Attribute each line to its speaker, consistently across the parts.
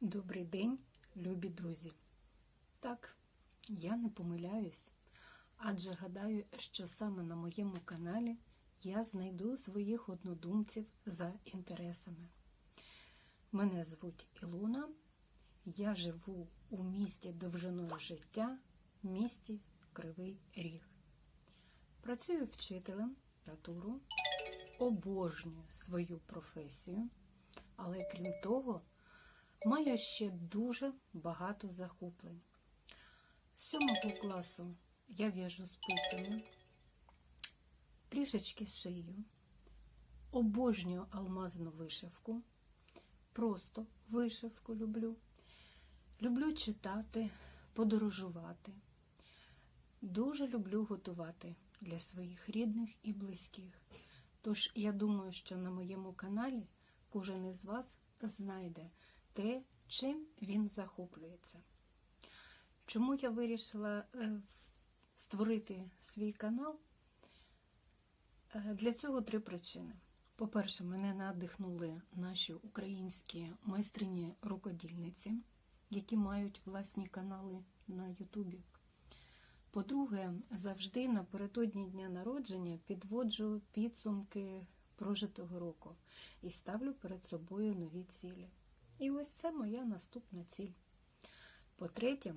Speaker 1: Добрий день, любі друзі. Так, я не помиляюсь, адже гадаю, що саме на моєму каналі я знайду своїх однодумців за інтересами. Мене звуть Ілона, я живу у місті довжиною життя, місті Кривий Ріг. Працюю вчителем літературу, обожнюю свою професію, але крім того, маю ще дуже багато захоплень. З сьомого класу я в'яжу спицями, трішечки шию, обожнюю алмазну вишивку, просто вишивку люблю. Люблю читати, подорожувати. Дуже люблю готувати для своїх рідних і близьких. Тож я думаю, що на моєму каналі кожен із вас знайде те, чим він захоплюється. Чому я вирішила е, створити свій канал? Е, Для цього три причини. По-перше, мене надихнули наші українські майстрині рукодільниці, які мають власні канали на Ютубі. По-друге, завжди напередодні дня народження підводжу підсумки прожитого року і ставлю перед собою нові цілі. І ось це моя наступна ціль. По-третє,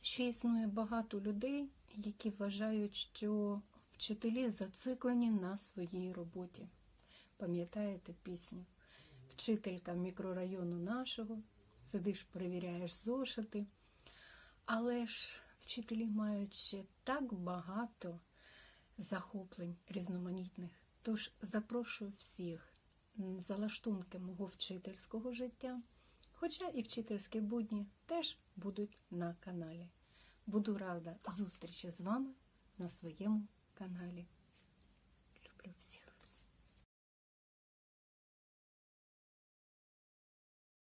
Speaker 1: ще існує багато людей, які вважають, що вчителі зациклені на своїй роботі. Пам'ятаєте пісню? Вчителька мікрорайону нашого, сидиш, перевіряєш зошити. Але ж вчителі мають ще так багато захоплень різноманітних. Тож запрошую всіх залаштунки мого вчительського життя. Хоча і вчительські будні теж будуть на каналі. Буду рада зустрічі з вами на своєму каналі. Люблю всіх!